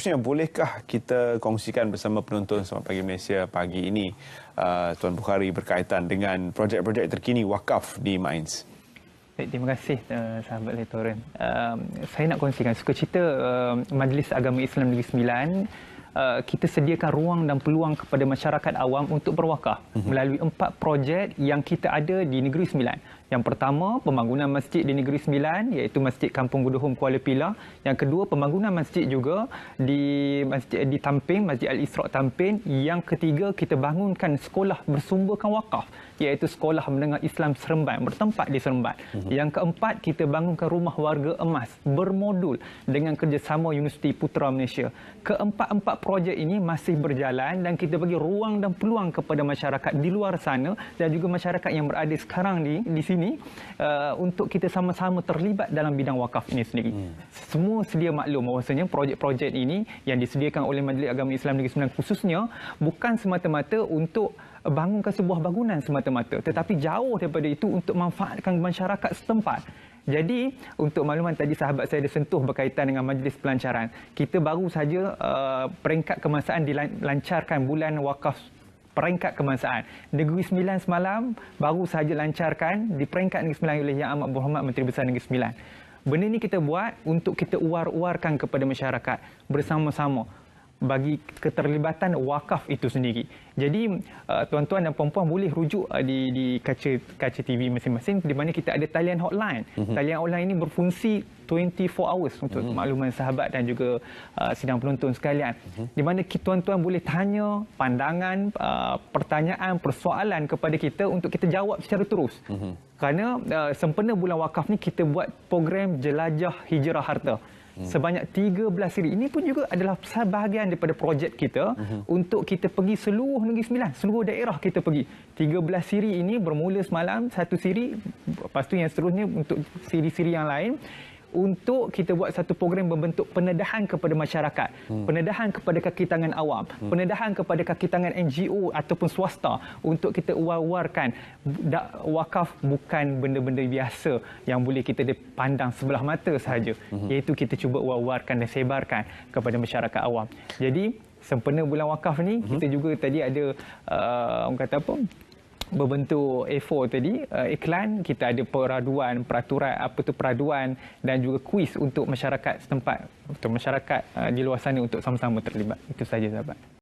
Seterusnya, bolehkah kita kongsikan bersama penonton Selamat Pagi Malaysia pagi ini uh, Tuan Bukhari berkaitan dengan projek-projek terkini wakaf di Mainz? Baik, terima kasih uh, sahabat Letoran. Uh, saya nak kongsikan suka cerita uh, Majlis Agama Islam Negeri Sembilan Uh, kita sediakan ruang dan peluang kepada masyarakat awam untuk berwakaf uh-huh. melalui empat projek yang kita ada di Negeri Sembilan. Yang pertama, pembangunan masjid di Negeri Sembilan iaitu Masjid Kampung Guduhum Kuala Pilah. Yang kedua, pembangunan masjid juga di Masjid di Tamping, Masjid Al-Isra' Tamping. Yang ketiga, kita bangunkan sekolah bersumberkan wakaf iaitu Sekolah Menengah Islam Seremban bertempat di Seremban. Uh-huh. Yang keempat, kita bangunkan rumah warga emas bermodul dengan kerjasama Universiti Putra Malaysia. Keempat-empat projek ini masih berjalan dan kita bagi ruang dan peluang kepada masyarakat di luar sana dan juga masyarakat yang berada sekarang di di sini ini uh, untuk kita sama-sama terlibat dalam bidang wakaf ini sendiri. Hmm. Semua sedia maklum bahawasanya projek-projek ini yang disediakan oleh Majlis Agama Islam Negeri Sembilan khususnya bukan semata-mata untuk bangunkan sebuah bangunan semata-mata tetapi jauh daripada itu untuk manfaatkan masyarakat setempat. Jadi untuk makluman tadi sahabat saya ada sentuh berkaitan dengan majlis pelancaran. Kita baru saja uh, peringkat kemasaan dilancarkan bulan wakaf peringkat kebangsaan. Negeri Sembilan semalam baru sahaja lancarkan di peringkat Negeri Sembilan oleh Yang Amat Berhormat Menteri Besar Negeri Sembilan. Benda ini kita buat untuk kita uar-uarkan kepada masyarakat bersama-sama bagi keterlibatan wakaf itu sendiri. Jadi uh, tuan-tuan dan puan-puan boleh rujuk uh, di di kaca kaca TV masing-masing di mana kita ada talian hotline. Mm-hmm. Talian hotline ini berfungsi 24 hours untuk mm-hmm. makluman sahabat dan juga uh, sidang penonton sekalian. Mm-hmm. Di mana tuan-tuan boleh tanya pandangan, uh, pertanyaan, persoalan kepada kita untuk kita jawab secara terus. Mm-hmm. Kerana uh, sempena bulan wakaf ni kita buat program jelajah hijrah harta sebanyak 13 siri. Ini pun juga adalah bahagian daripada projek kita uh-huh. untuk kita pergi seluruh Negeri Sembilan, seluruh daerah kita pergi. 13 siri ini bermula semalam, satu siri, lepas tu yang seterusnya untuk siri-siri yang lain untuk kita buat satu program berbentuk penedahan kepada masyarakat, hmm. penedahan kepada kaki tangan awam, hmm. penedahan kepada kaki tangan NGO ataupun swasta untuk kita uar-uarkan wakaf bukan benda-benda biasa yang boleh kita pandang sebelah mata sahaja, hmm. iaitu kita cuba uar-uarkan dan sebarkan kepada masyarakat awam. Jadi sempena bulan wakaf ni hmm. kita juga tadi ada uh, orang kata apa berbentuk A4 tadi uh, iklan kita ada peraduan peraturan apa tu peraduan dan juga kuis untuk masyarakat setempat untuk masyarakat uh, di luar sana untuk sama-sama terlibat. Itu saja sahabat